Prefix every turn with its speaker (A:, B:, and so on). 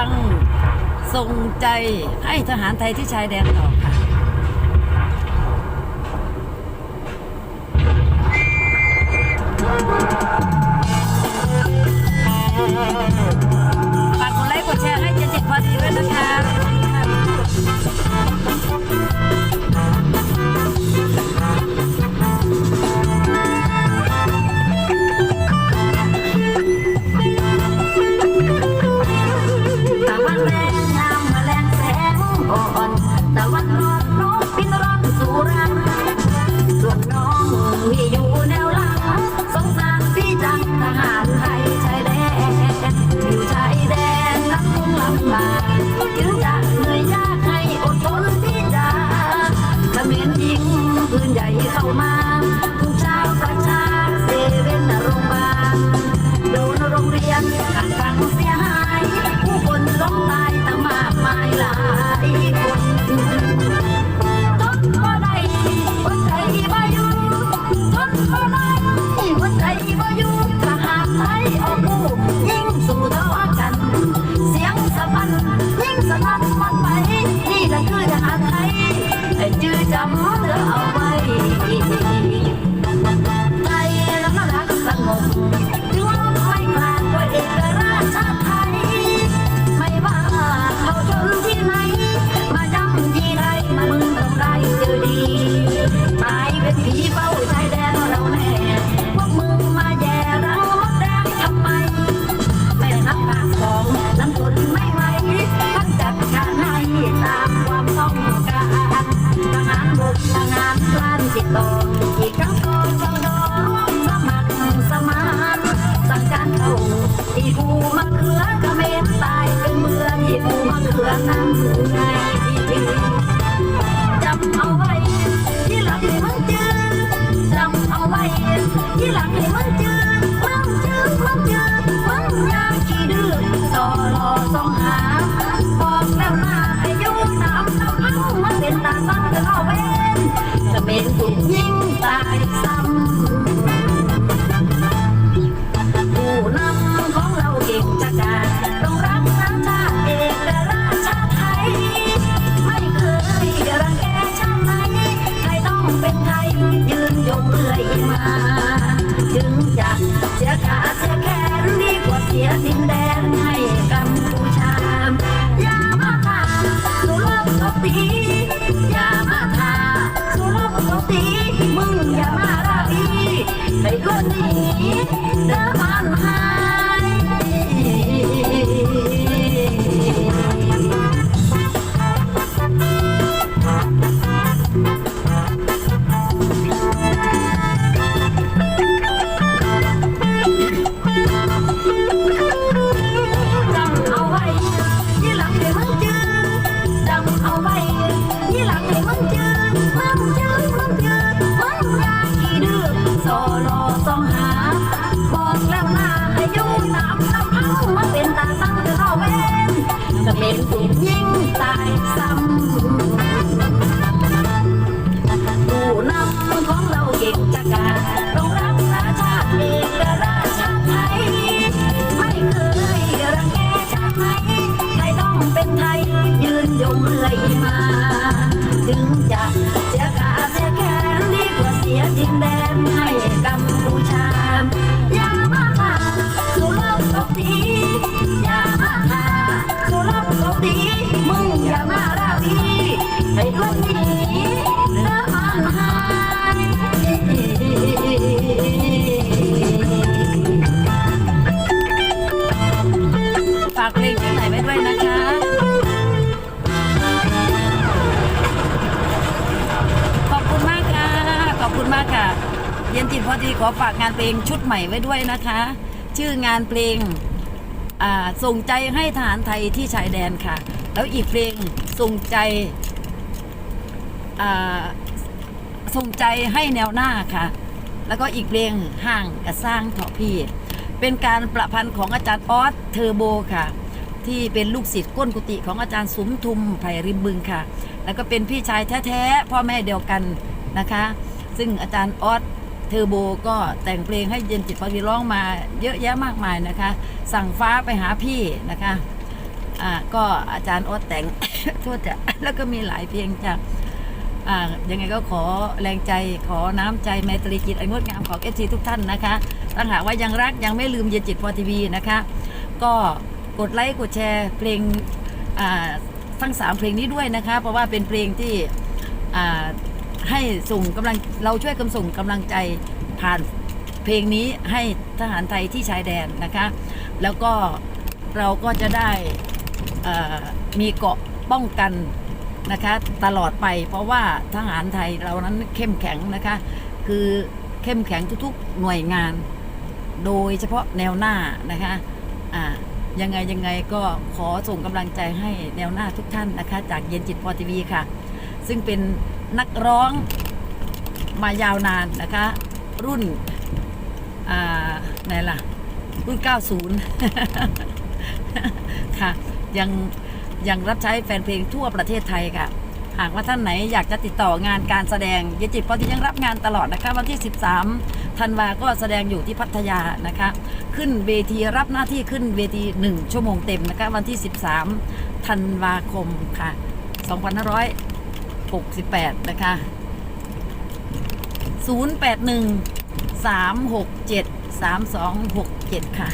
A: ลั
B: งทรงใจให้ทหารไทยที่ชายแดนต่อค่ะ Tăng. ยืนยกเรื่อยมา ถึงจะเสียขาเสียแขนดีกว่าเสียดินแดน Yeah.
A: ฝากเพลงที่ไหนไว้ด้วยนะคะ ขอบคุณมากค่ะ ขอบคุณมากค่ะ เยนจิพอดีขอฝากงานเพลงชุดใหม่ไว้ด้วยนะคะ ชื่องานเพลงส่งใจให้ฐานไทยที่ชายแดนค่ะ แล้วอีกเพลงส่งใจส่งใจให้แนวหน้าค่ะ แล้วก็อีกเพลงห่างกับสร้างเถาะพี่ เป็นการประพันธ์ของอาจารย์ออสเทอร์โบค่ะ ที่เป็นลูกศิษย์ก้นกุฏิของอาจารย์สุมทุมไผ่ริมบึงค่ะ แล้วก็เป็นพี่ชายแท้ๆพ่อแม่เดียวกันนะคะ ซึ่งอาจารย์ออสเทอร์โบก็แต่งเพลงให้เย็นจิตพอดีร้องมาเยอะแยะมากมายนะคะ สั่งฟ้าไปหาพี่นะคะ อ่าก็อาจารย์ออสแต่ง โทษจะแล้วก็มีหลายเพลงจากอ่ายังไงก็ขอแรงใจขอน้ำใจไมตรีจิตอันงดงามของเอฟซีทุกท่านนะคะถ้าหากว่ายังรักยังไม่ลืมเย็นจิตพอทีวีนะคะ ก็กดไลค์กดแชร์เพลงอ่าทั้งสามเพลงนี้ด้วยนะคะ เพราะว่าเป็นเพลงที่อ่าให้ส่งกำลังเราช่วยกันส่งกำลังใจผ่านเพลงนี้ให้ทหารไทยที่ชายแดนนะคะ แล้วก็เราก็จะได้ มีเกาะป้องกันนะคะตลอดไปเพราะว่าทหารไทยเรานั้นเข้มแข็งนะคะคือเข้มแข็งทุกๆหน่วยงาน โดยเฉพาะแนวหน้านะคะอ่ายังไงยังไงก็ขอส่งกำลังใจให้แนวหน้าทุกท่านนะคะ จากเย็นจิตพอทีวีค่ะ ซึ่งเป็นนักร้องมายาวนานนะคะ รุ่นอ่าไหนล่ะ รุ่น 90 ค่ะ ยังยังรับใช้แฟนเพลงทั่วประเทศไทยค่ะ หากว่าท่านไหนอยากจะติดต่องานการแสดงเยจิตพอที่ยังรับงานตลอดนะคะวันที่ 13ธันวาก็แสดงอยู่ที่พัทยานะคะ ขึ้นเวทีรับหน้าที่ขึ้นเวที 1 ชั่วโมงเต็มนะคะวันที่ 13ธันวาคมค่ะ2568 นะคะ 081 367 3267 ค่ะ